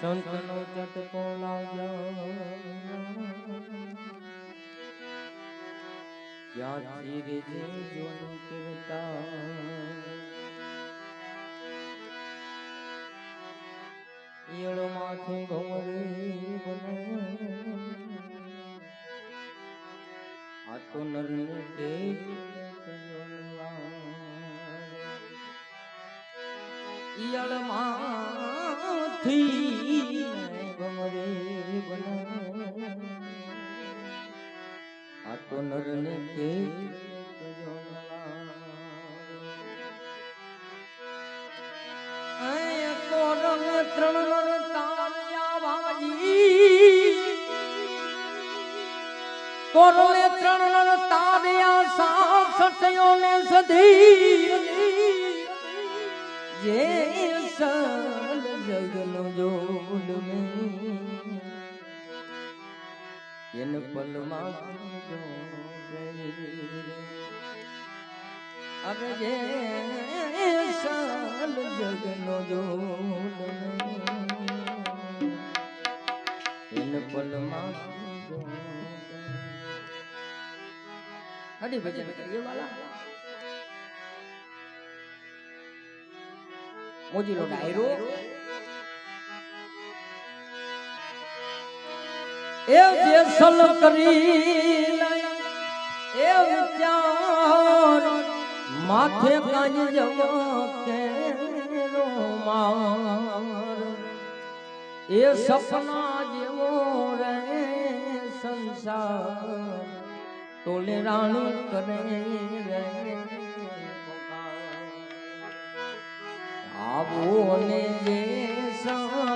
સંતનો ચટકો ક્યાંથી રે જોનું કીર્તન ઈયળો માથે બને. આ તો નરને ઈયળમાંથી આ તો નરને દેહ ત્રણ નર સાત એન પલમાં અરે જે સલ જગનો જોડ એન પલમાં હરી ભજન કરીએ વાલા. મોજીલો ડાયરો. એ વ્યસલ કરી એ વિચાર માથે કાજ જવા માર. એ સપના જેવો રે સંસાર તોલે રાણી કરે રે આવો ને જે સદરાય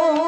Oh.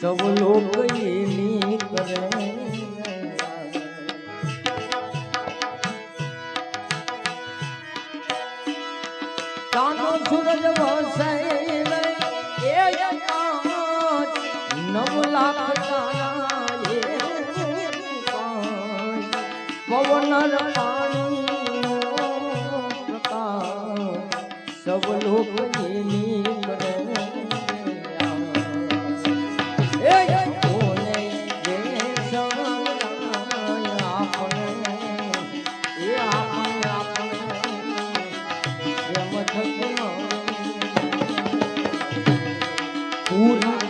સૌ લોક એની કરે. કાનો સૂરજ વસે એ પવનર પાણી પ્રકાશ સબ લોક જેની પૂરા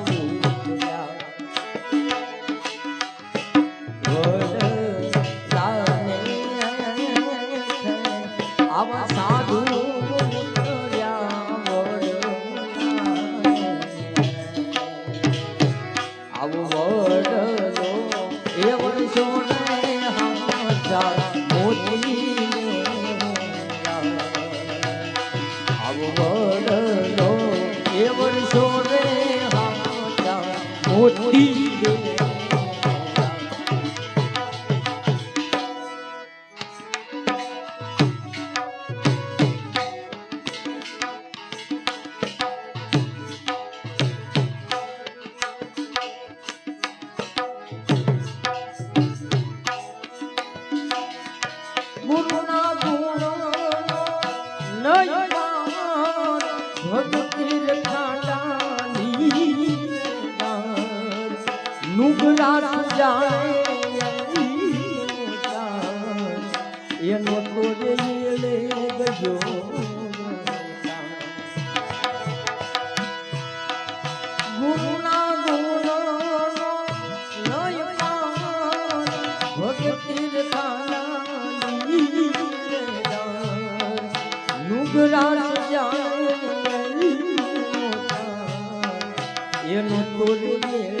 આવડનો એવડસો રે હાચા મોતી No, no. એનો તોરી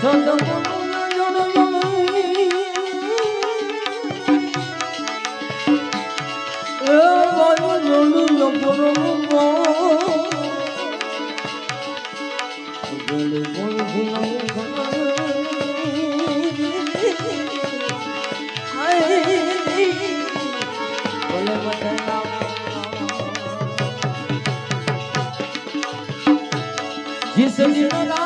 Solo 新年快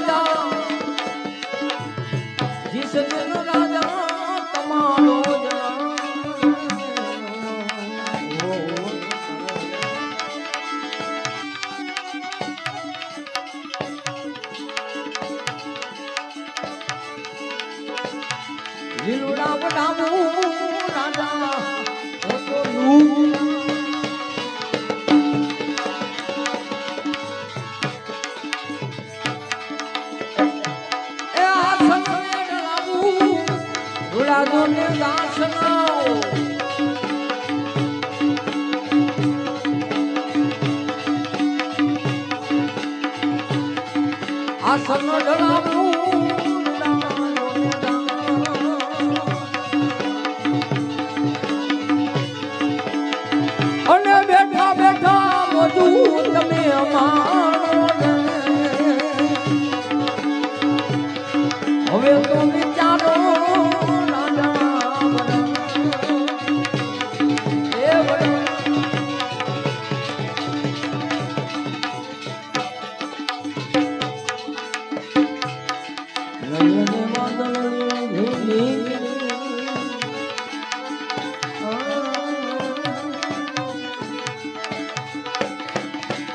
પ્રભુ તમે અમારા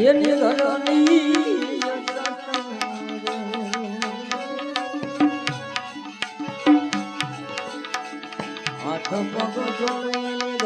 એની ધરણી હાથ પગ જોડે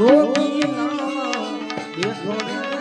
ગોપીના દિવસો